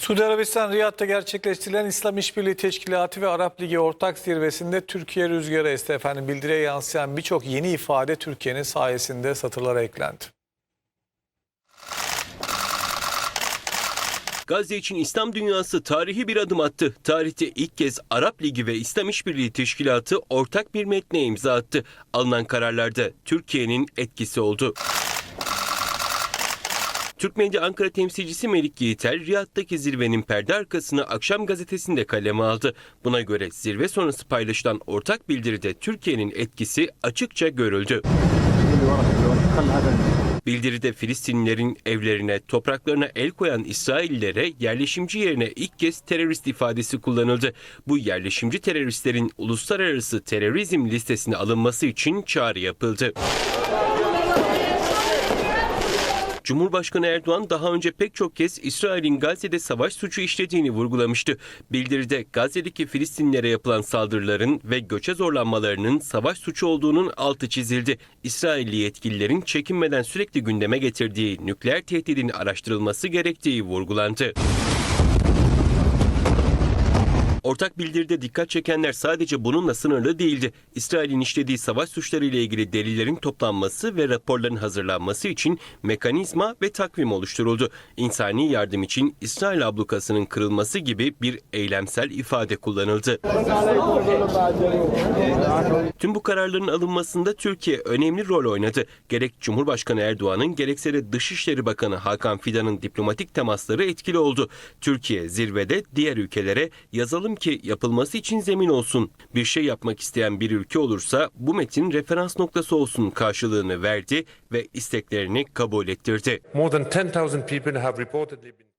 Suudi Arabistan Riyad'da gerçekleştirilen İslam İşbirliği Teşkilatı ve Arap Ligi ortak zirvesinde Türkiye rüzgarı esti efendim. Bildiriye yansıyan birçok yeni ifade Türkiye'nin sayesinde satırlara eklendi. Gazze için İslam dünyası tarihi bir adım attı. Tarihte ilk kez Arap Ligi ve İslam İşbirliği Teşkilatı ortak bir metne imza attı. Alınan kararlarda Türkiye'nin etkisi oldu. Türk Medya Ankara temsilcisi Melik Yiğiter, Riyad'daki zirvenin perde arkasını Akşam gazetesinde kaleme aldı. Buna göre zirve sonrası paylaşılan ortak bildiride Türkiye'nin etkisi açıkça görüldü. Bildiride Filistinlilerin evlerine, topraklarına el koyan İsraillilere yerleşimci yerine ilk kez terörist ifadesi kullanıldı. Bu yerleşimci teröristlerin uluslararası terörizm listesine alınması için çağrı yapıldı. Cumhurbaşkanı Erdoğan daha önce pek çok kez İsrail'in Gazze'de savaş suçu işlediğini vurgulamıştı. Bildiride Gazze'deki Filistinlilere yapılan saldırıların ve göçe zorlanmalarının savaş suçu olduğunun altı çizildi. İsrailli yetkililerin çekinmeden sürekli gündeme getirdiği nükleer tehdidin araştırılması gerektiği vurgulandı. Ortak bildiride dikkat çekenler sadece bununla sınırlı değildi. İsrail'in işlediği savaş suçları ile ilgili delillerin toplanması ve raporların hazırlanması için mekanizma ve takvim oluşturuldu. İnsani yardım için İsrail ablukasının kırılması gibi bir eylemsel ifade kullanıldı. Tüm bu kararların alınmasında Türkiye önemli rol oynadı. Gerek Cumhurbaşkanı Erdoğan'ın gerekse de Dışişleri Bakanı Hakan Fidan'ın diplomatik temasları etkili oldu. Türkiye zirvede diğer ülkelere yazalım ki yapılması için zemin olsun. Bir şey yapmak isteyen bir ülke olursa bu metin referans noktası olsun karşılığını verdi ve isteklerini kabul ettirdi. More than 10,000 people have reportedly been